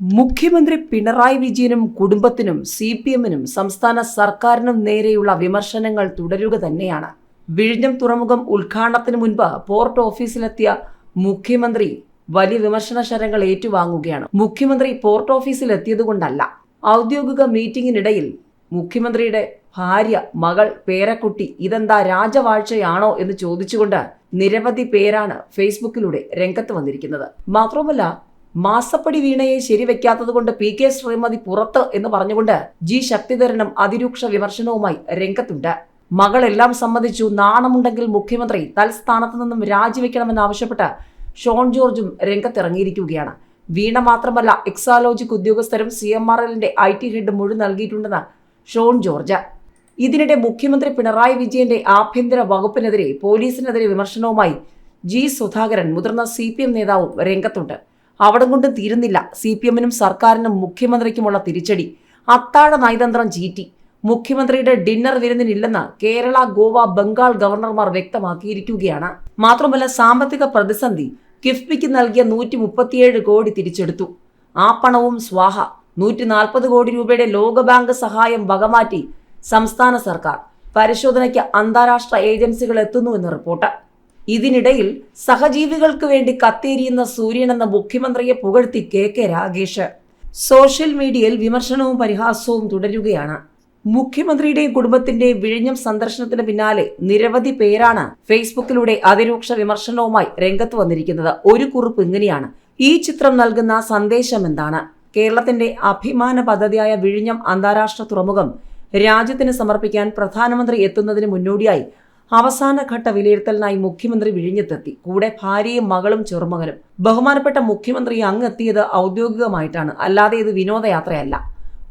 മുഖ്യമന്ത്രി പിണറായി വിജയനും കുടുംബത്തിനും സി പി എമ്മിനും സംസ്ഥാന സർക്കാരിനും നേരെയുള്ള വിമർശനങ്ങൾ തുടരുക തന്നെയാണ്. വിഴിഞ്ഞം തുറമുഖം ഉദ്ഘാടനത്തിന് മുൻപ് പോർട്ട് ഓഫീസിലെത്തിയ മുഖ്യമന്ത്രി വലിയ വിമർശന ശരങ്ങൾ ഏറ്റുവാങ്ങുകയാണ്. മുഖ്യമന്ത്രി പോർട്ട് ഓഫീസിൽ എത്തിയതുകൊണ്ടല്ല ഔദ്യോഗിക മീറ്റിംഗിനിടയിൽ മുഖ്യമന്ത്രിയുടെ ഭാര്യ മകൾ പേരക്കുട്ടി ഇതെന്താ രാജവാഴ്ചയാണോ എന്ന് ചോദിച്ചുകൊണ്ട് നിരവധി പേരാണ് ഫേസ്ബുക്കിലൂടെ രംഗത്ത് വന്നിരിക്കുന്നത്. മാത്രവുമല്ല മാസപ്പടി വീണയെ ശരിവെക്കാത്തത് കൊണ്ട് പി കെ ശ്രീമതി പുറത്ത് എന്ന് പറഞ്ഞുകൊണ്ട് ജി ശക്തിധരനും അതിരൂക്ഷ വിമർശനവുമായി രംഗത്തുണ്ട്. മകളെല്ലാം സമ്മതിച്ചു നാണമുണ്ടെങ്കിൽ മുഖ്യമന്ത്രി തൽസ്ഥാനത്ത് നിന്നും രാജിവെക്കണമെന്നാവശ്യപ്പെട്ട് ഷോൺ ജോർജും രംഗത്തിറങ്ങിയിരിക്കുകയാണ്. വീണ മാത്രമല്ല എക്സാലോജിക് ഉദ്യോഗസ്ഥരും സി എം ആർ എല്ലിന്റെ ഐ ടി ഹെഡ് മൊഴി നൽകിയിട്ടുണ്ടെന്ന് ഷോൺ ജോർജ്. ഇതിനിടെ മുഖ്യമന്ത്രി പിണറായി വിജയന്റെ ആഭ്യന്തര വകുപ്പിനെതിരെ പോലീസിനെതിരെ വിമർശനവുമായി ജി സുധാകരൻ മുതിർന്ന സി പി എം നേതാവും രംഗത്തുണ്ട്. അവിടം കൊണ്ടും തീരുന്നില്ല. സി പി എമ്മിനും സർക്കാരിനും മുഖ്യമന്ത്രിക്കുമുള്ള തിരിച്ചടി. അത്താഴ നയതന്ത്രം ചീറ്റി. മുഖ്യമന്ത്രിയുടെ ഡിന്നർ വിരുന്നിനില്ലെന്ന് കേരള ഗോവ ബംഗാൾ ഗവർണർമാർ വ്യക്തമാക്കിയിരിക്കുകയാണ്. മാത്രമല്ല സാമ്പത്തിക പ്രതിസന്ധി കിഫ്ബിക്ക് നൽകിയ നൂറ്റി മുപ്പത്തിയേഴ് കോടി തിരിച്ചെടുത്തു. ആ പണവും സ്വാഹ. നൂറ്റി നാൽപ്പത് കോടി രൂപയുടെ ലോകബാങ്ക് സഹായം വകമാറ്റി സംസ്ഥാന സർക്കാർ. പരിശോധനയ്ക്ക് അന്താരാഷ്ട്ര ഏജൻസികൾ എത്തുന്നുവെന്ന് റിപ്പോർട്ട്. ഇതിനിടയിൽ സഹജീവികൾക്ക് വേണ്ടി കത്തേരിയുന്ന സൂര്യൻ എന്ന മുഖ്യമന്ത്രിയെ പുകഴ്ത്തി കെ കെ രാഗേഷ് സോഷ്യൽ മീഡിയയിൽ വിമർശനവും പരിഹാസവും തുടരുകയാണ്. മുഖ്യമന്ത്രിയുടെയും കുടുംബത്തിന്റെയും വിഴിഞ്ഞം സന്ദർശനത്തിന് പിന്നാലെ നിരവധി പേരാണ് ഫേസ്ബുക്കിലൂടെ അതിരൂക്ഷ വിമർശനവുമായി രംഗത്ത് വന്നിരിക്കുന്നത്. ഒരു കുറിപ്പ് ഇങ്ങനെയാണ്. ഈ ചിത്രം നൽകുന്ന സന്ദേശം എന്താണ്? കേരളത്തിന്റെ അഭിമാന പദ്ധതിയായ വിഴിഞ്ഞം അന്താരാഷ്ട്ര തുറമുഖം രാജ്യത്തിന് സമർപ്പിക്കാൻ പ്രധാനമന്ത്രി എത്തുന്നതിന് മുന്നോടിയായി അവസാനഘട്ട വിലയിരുത്തലിനായി മുഖ്യമന്ത്രി വിഴിഞ്ഞത്തെത്തി. കൂടെ ഭാര്യയും മകളും ചെറുമകനും. ബഹുമാനപ്പെട്ട മുഖ്യമന്ത്രി അങ്ങെത്തിയത് ഔദ്യോഗികമായിട്ടാണ്. അല്ലാതെ ഇത് വിനോദയാത്രയല്ല.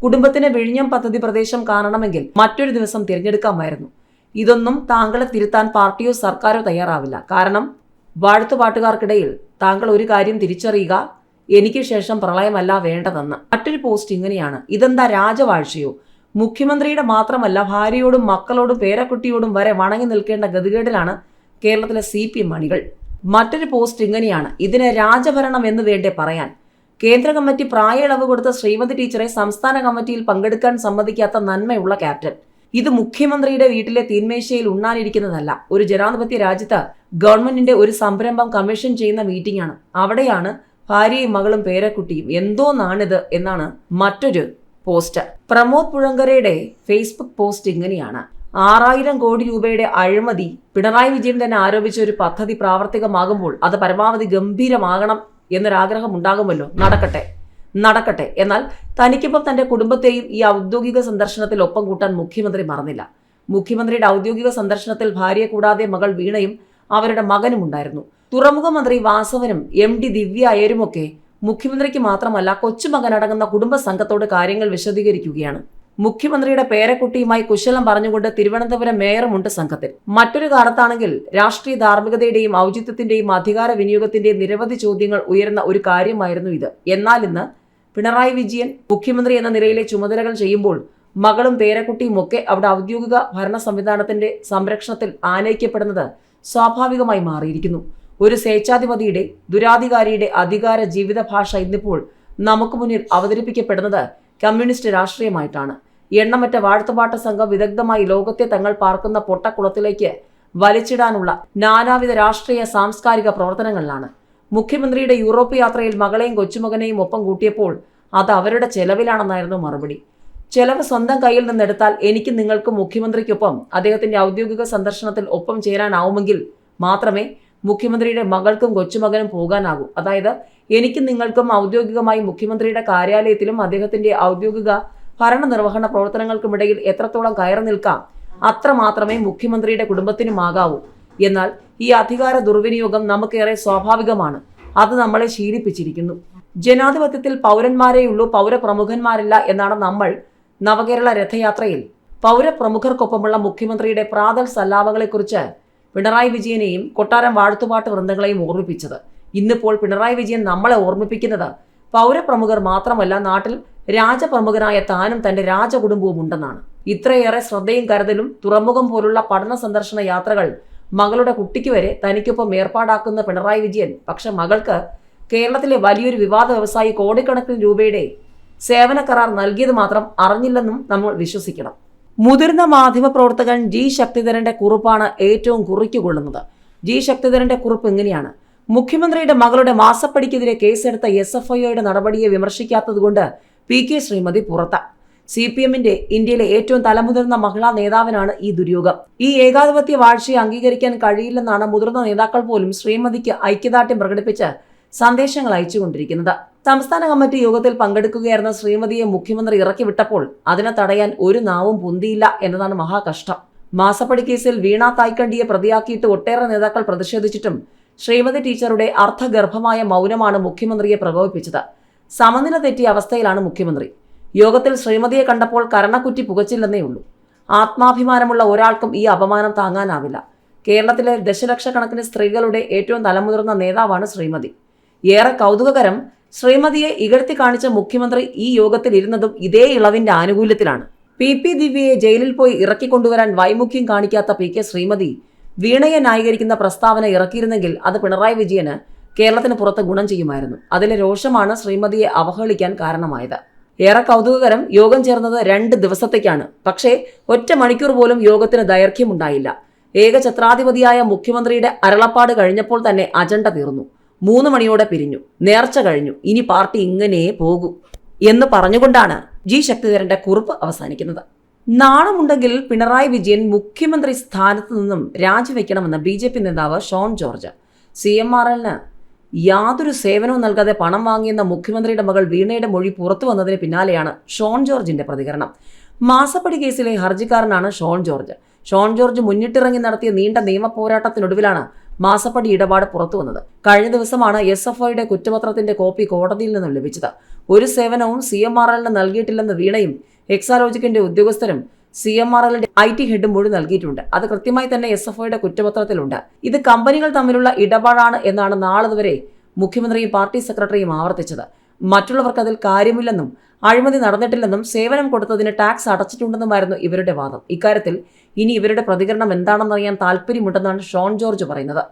കുടുംബത്തിന് വിഴിഞ്ഞം പദ്ധതി പ്രദേശം കാണണമെങ്കിൽ മറ്റൊരു ദിവസം തിരഞ്ഞെടുക്കാമായിരുന്നു. ഇതൊന്നും താങ്കളെ തിരുത്താൻ പാർട്ടിയോ സർക്കാരോ തയ്യാറാവില്ല. കാരണം വാഴ്ത്തുപാട്ടുകാർക്കിടയിൽ താങ്കൾ ഒരു കാര്യം തിരിച്ചറിയുക എനിക്ക് ശേഷം പ്രളയമല്ല വേണ്ടതെന്ന്. മറ്റൊരു പോസ്റ്റ് ഇങ്ങനെയാണ്. ഇതെന്താ രാജവാഴ്ചയോ? മുഖ്യമന്ത്രിയുടെ മാത്രമല്ല ഭാര്യയോടും മക്കളോടും പേരക്കുട്ടിയോടും വരെ വണങ്ങി നിൽക്കേണ്ട ഗതികേടിലാണ് കേരളത്തിലെ സി പി എം അണികൾ. മറ്റൊരു പോസ്റ്റ് ഇങ്ങനെയാണ്. ഇതിനെ രാജഭരണം എന്ന് വേണ്ടേ പറയാൻ. കേന്ദ്ര കമ്മിറ്റി പ്രായ ഇളവ് കൊടുത്ത ശ്രീമതി ടീച്ചറെ സംസ്ഥാന കമ്മിറ്റിയിൽ പങ്കെടുക്കാൻ സമ്മതിക്കാത്ത നന്മയുള്ള ക്യാപ്റ്റൻ. ഇത് മുഖ്യമന്ത്രിയുടെ വീട്ടിലെ തീന്മേശയിൽ ഉണ്ണാനിരിക്കുന്നതല്ല. ഒരു ജനാധിപത്യ രാജ്യത്ത് ഗവൺമെന്റിന്റെ ഒരു സംരംഭം കമ്മീഷൻ ചെയ്യുന്ന മീറ്റിംഗാണ്. അവിടെയാണ് ഭാര്യയും മകളും പേരക്കുട്ടിയും. എന്തോന്നാണിത് എന്നാണ് മറ്റൊരു പോസ്റ്റ്. പ്രമോദ് പുഴങ്കരയുടെ ഫേസ്ബുക്ക് പോസ്റ്റ് ഇങ്ങനെയാണ്. ആറായിരം കോടി രൂപയുടെ അഴിമതി പിണറായി വിജയൻ തന്നെ ആരോപിച്ച ഒരു പദ്ധതി പ്രാവർത്തികമാകുമ്പോൾ അത് പരമാവധി ഗംഭീരമാകണം എന്നൊരാഗ്രഹം ഉണ്ടാകുമല്ലോ. നടക്കട്ടെ. നടക്കട്ടെ. എന്നാൽ തനിക്കൊപ്പം തന്റെ കുടുംബത്തെയും ഈ ഔദ്യോഗിക സന്ദർശനത്തിൽ ഒപ്പം കൂട്ടാൻ മുഖ്യമന്ത്രി മറന്നില്ല. മുഖ്യമന്ത്രിയുടെ ഔദ്യോഗിക സന്ദർശനത്തിൽ ഭാര്യയെ കൂടാതെ മകൾ വീണയും അവരുടെ മകനും ഉണ്ടായിരുന്നു തുറമുഖ മന്ത്രി വാസവനും എം ഡി ദിവ്യ അയ്യരുമൊക്കെ മുഖ്യമന്ത്രിക്ക് മാത്രമല്ല കൊച്ചുമകനടങ്ങുന്ന കുടുംബ സംഘത്തോട് കാര്യങ്ങൾ വിശദീകരിക്കുകയാണ്. മുഖ്യമന്ത്രിയുടെ പേരക്കുട്ടിയുമായി കുശലം പറഞ്ഞുകൊണ്ട് തിരുവനന്തപുരം മേയറുമുണ്ട് സംഘത്തിൽ. മറ്റൊരു കാലത്താണെങ്കിൽ രാഷ്ട്രീയ ധാർമ്മികതയുടെയും ഔചിത്യത്തിന്റെയും അധികാര വിനിയോഗത്തിന്റെയും നിരവധി ചോദ്യങ്ങൾ ഉയർന്ന ഒരു കാര്യമായിരുന്നു ഇത്. എന്നാൽ ഇന്ന് പിണറായി വിജയൻ മുഖ്യമന്ത്രി എന്ന നിലയിലെ ചുമതലകൾ ചെയ്യുമ്പോൾ മകളും പേരക്കുട്ടിയും ഒക്കെ അവിടെ ഔദ്യോഗിക ഭരണ സംവിധാനത്തിന്റെ സംരക്ഷണത്തിൽ ആനയിക്കപ്പെടുന്നത് സ്വാഭാവികമായി മാറിയിരിക്കുന്നു. ഒരു സ്വേച്ഛാധിപതിയുടെ ദുരാധികാരിയുടെ അധികാര ജീവിത ഭാഷ ഇന്നിപ്പോൾ നമുക്ക് മുന്നിൽ അവതരിപ്പിക്കപ്പെടുന്നത് കമ്മ്യൂണിസ്റ്റ് രാഷ്ട്രീയമായിട്ടാണ്. എണ്ണമറ്റ വാഴ്ത്തുപാട്ട സംഘം വിദഗ്ധമായി ലോകത്തെ തങ്ങൾ പാർക്കുന്ന പൊട്ടക്കുളത്തിലേക്ക് വലിച്ചിടാനുള്ള നാനാവിധ രാഷ്ട്രീയ സാംസ്കാരിക പ്രവർത്തനങ്ങളിലാണ്. മുഖ്യമന്ത്രിയുടെ യൂറോപ്പ് യാത്രയിൽ മകളെയും കൊച്ചുമകനെയും ഒപ്പം കൂട്ടിയപ്പോൾ അത് അവരുടെ ചെലവിലാണെന്നായിരുന്നു മറുപടി. ചെലവ് സ്വന്തം കയ്യിൽ നിന്നെടുത്താൽ എനിക്ക് നിങ്ങൾക്കും മുഖ്യമന്ത്രിക്കൊപ്പം അദ്ദേഹത്തിന്റെ ഔദ്യോഗിക സന്ദർശനത്തിൽ ഒപ്പം ചേരാനാവുമെങ്കിൽ മാത്രമേ മുഖ്യമന്ത്രിയുടെ മകൾക്കും കൊച്ചുമകനും പോകാനാകും. അതായത് എനിക്ക് നിങ്ങൾക്കും ഔദ്യോഗികമായി മുഖ്യമന്ത്രിയുടെ കാര്യാലയത്തിലും അദ്ദേഹത്തിന്റെ ഔദ്യോഗിക ഭരണനിർവഹണ പ്രവർത്തനങ്ങൾക്കുമിടയിൽ എത്രത്തോളം കയറി നിൽക്കാം അത്ര മാത്രമേ മുഖ്യമന്ത്രിയുടെ കുടുംബത്തിനുമാകാവൂ. എന്നാൽ ഈ അധികാര ദുർവിനിയോഗം നമുക്കേറെ സ്വാഭാവികമാണ്. അത് നമ്മളെ ശീലിപ്പിച്ചിരിക്കുന്നു. ജനാധിപത്യത്തിൽ പൗരന്മാരെയുള്ളൂ പൗരപ്രമുഖന്മാരില്ല എന്നാണ് നമ്മൾ നവകേരള രഥയാത്രയിൽ. പൗരപ്രമുഖർക്കൊപ്പമുള്ള മുഖ്യമന്ത്രിയുടെ പ്രാതൽ സല്ലാപങ്ങളെക്കുറിച്ച് പിണറായി വിജയനെയും കൊട്ടാരം വാഴ്ത്തുപാട്ട് വൃന്ദങ്ങളെയും ഓർമ്മിപ്പിച്ചത്. ഇന്നിപ്പോൾ പിണറായി വിജയൻ നമ്മളെ ഓർമ്മിപ്പിക്കുന്നത് പൗരപ്രമുഖർ മാത്രമല്ല നാട്ടിൽ രാജപ്രമുഖനായ താനും തന്റെ രാജകുടുംബവും ഉണ്ടെന്നാണ്. ഇത്രയേറെ ശ്രദ്ധയും കരുതലും തുറമുഖം പോലുള്ള പഠന സന്ദർശന യാത്രകൾ മകളുടെ കുട്ടിക്ക് വരെ തനിക്കൊപ്പം ഏർപ്പാടാക്കുന്ന പിണറായി വിജയൻ പക്ഷെ മകൾക്ക് കേരളത്തിലെ വലിയൊരു വിവാദ വ്യവസായി കോടിക്കണക്കിന് രൂപയുടെ സേവന കരാർ നൽകിയത് മാത്രം അറിഞ്ഞില്ലെന്നും നമ്മൾ വിശ്വസിക്കണം. മുതിർന്ന മാധ്യമപ്രവർത്തകൻ ജി ശക്തിധരന്റെ കുറിപ്പാണ് ഏറ്റവും കുറിക്കുകൊള്ളുന്നത്. ജി ശക്തിധരന്റെ കുറിപ്പ് എങ്ങനെയാണ് മുഖ്യമന്ത്രിയുടെ മകളുടെ മാസപ്പടിക്കെതിരെ കേസെടുത്ത എസ് എഫ് ഐയുടെ നടപടിയെ വിമർശിക്കാത്തതുകൊണ്ട് പി കെ ശ്രീമതി പുറത്ത. സി പി എമ്മിന്റെ ഇന്ത്യയിലെ ഏറ്റവും തലമുതിർന്ന മഹിളാ നേതാവിനാണ് ഈ ദുര്യോഗം. ഈ ഏകാധിപത്യ വാഴ്ചയെ അംഗീകരിക്കാൻ കഴിയില്ലെന്നാണ് മുതിർന്ന നേതാക്കൾ പോലും ശ്രീമതിക്ക് ഐക്യദാർഢ്യം പ്രകടിപ്പിച്ച് സന്ദേശങ്ങൾ അയച്ചുകൊണ്ടിരിക്കുന്നത്. സംസ്ഥാന കമ്മിറ്റി യോഗത്തിൽ പങ്കെടുക്കുകയായിരുന്ന ശ്രീമതിയെ മുഖ്യമന്ത്രി ഇറക്കി വിട്ടപ്പോൾ അതിനെ തടയാൻ ഒരു നാവും പൊന്തിയില്ല എന്നതാണ് മഹാകഷ്ടം. മാസപ്പടി കേസിൽ വീണ തായ്ക്കണ്ടിയെ പ്രതിയാക്കിയിട്ട് ഒട്ടേറെ നേതാക്കൾ പ്രതിഷേധിച്ചിട്ടും ശ്രീമതി ടീച്ചറുടെ അർത്ഥഗർഭമായ മൗനമാണ് മുഖ്യമന്ത്രിയെ പ്രകോപിപ്പിച്ചത്. സമനില തെറ്റിയ അവസ്ഥയിലാണ് മുഖ്യമന്ത്രി. യോഗത്തിൽ ശ്രീമതിയെ കണ്ടപ്പോൾ കരണക്കുറ്റി പുകച്ചില്ലെന്നേ ഉള്ളൂ. ആത്മാഭിമാനമുള്ള ഒരാൾക്കും ഈ അപമാനം താങ്ങാനാവില്ല. കേരളത്തിലെ ദശലക്ഷക്കണക്കിന് സ്ത്രീകളുടെ ഏറ്റവും തലമുതിർന്ന നേതാവാണ് ശ്രീമതി. ഏറെ കൗതുകകരം ശ്രീമതിയെ ഇകഴ്ത്തി കാണിച്ച മുഖ്യമന്ത്രി ഈ യോഗത്തിൽ ഇരുന്നതും ഇതേ ഇളവിന്റെ ആനുകൂല്യത്തിലാണ്. പി പി ദിവ്യയെ ജയിലിൽ പോയി ഇറക്കിക്കൊണ്ടുവരാൻ വൈമുഖ്യം കാണിക്കാത്ത പി കെ ശ്രീമതി വീണയെ ന്യായീകരിക്കുന്ന പ്രസ്താവന ഇറക്കിയിരുന്നെങ്കിൽ അത് പിണറായി വിജയന് കേരളത്തിന് പുറത്ത് ഗുണം ചെയ്യുമായിരുന്നു. അതിലെ രോഷമാണ് ശ്രീമതിയെ അവഹേളിക്കാൻ കാരണമായത്. ഏറെ കൗതുകകരം യോഗം ചേർന്നത് രണ്ട് ദിവസത്തേക്കാണ്. പക്ഷേ ഒറ്റ മണിക്കൂർ പോലും യോഗത്തിന് ദൈർഘ്യമുണ്ടായില്ല. ഏകഛത്രാധിപതിയായ മുഖ്യമന്ത്രിയുടെ അരളപ്പാട് കഴിഞ്ഞപ്പോൾ തന്നെ അജണ്ട തീർന്നു. മൂന്ന് മണിയോടെ പിരിഞ്ഞു. നേർച്ച കഴിഞ്ഞു. ഇനി പാർട്ടി ഇങ്ങനെ പോകൂ എന്ന് പറഞ്ഞുകൊണ്ടാണ് ജി ശക്തിധരന്റെ കുറിപ്പ് അവസാനിക്കുന്നത്. നാണമുണ്ടെങ്കിൽ പിണറായി വിജയൻ മുഖ്യമന്ത്രി സ്ഥാനത്ത് നിന്നും രാജിവെക്കണമെന്ന് ബി ജെ പി നേതാവ് Shone George. C M R എല്ലിന് യാതൊരു സേവനവും നൽകാതെ പണം വാങ്ങിയെന്ന മുഖ്യമന്ത്രിയുടെ മകൾ വീണയുടെ മൊഴി പുറത്തു വന്നതിന് പിന്നാലെയാണ് ഷോൺ ജോർജിന്റെ പ്രതികരണം. മാസപ്പടി കേസിലെ ഹർജിക്കാരനാണ് ഷോൺ ജോർജ്. ഷോൺ ജോർജ് മുന്നിട്ടിറങ്ങി നടത്തിയ നീണ്ട നിയമ പോരാട്ടത്തിനൊടുവിലാണ് മാസപ്പടി ഇടപാട് പുറത്തു വന്നത്. കഴിഞ്ഞ ദിവസമാണ് എസ് എഫ് ഐയുടെ കുറ്റപത്രത്തിന്റെ കോപ്പി കോടതിയിൽ നിന്നും ലഭിച്ചത്. ഒരു സേവനവും സി എം ആർ എല്ലിന് നൽകിയിട്ടില്ലെന്ന് വീണയും എക്സാലോജിക്കിന്റെ ഉദ്യോഗസ്ഥരും സി എം ആർ എല്ലിന്റെ ഐ ടി ഹെഡും മൊഴി നൽകിയിട്ടുണ്ട്. അത് കൃത്യമായി തന്നെ എസ് എഫ് ഐയുടെ കുറ്റപത്രത്തിലുണ്ട്. ഇത് കമ്പനികൾ തമ്മിലുള്ള ഇടപാടാണ് എന്നാണ് നാളിതുവരെ മുഖ്യമന്ത്രിയും പാർട്ടി സെക്രട്ടറിയും ആവർത്തിച്ചത്. മറ്റുള്ളവർക്ക് അതിൽ കാര്യമില്ലെന്നും അഴിമതി നടന്നിട്ടില്ലെന്നും സേവനം കൊടുത്തതിന് ടാക്സ് അടച്ചിട്ടുണ്ടെന്നുമായിരുന്നു ഇവരുടെ വാദം. ഇക്കാര്യത്തിൽ ഇനി ഇവരുടെ പ്രതികരണം എന്താണെന്നറിയാൻ താല്പര്യമുണ്ടെന്നാണ് ഷോൺ ജോർജ് പറയുന്നത്.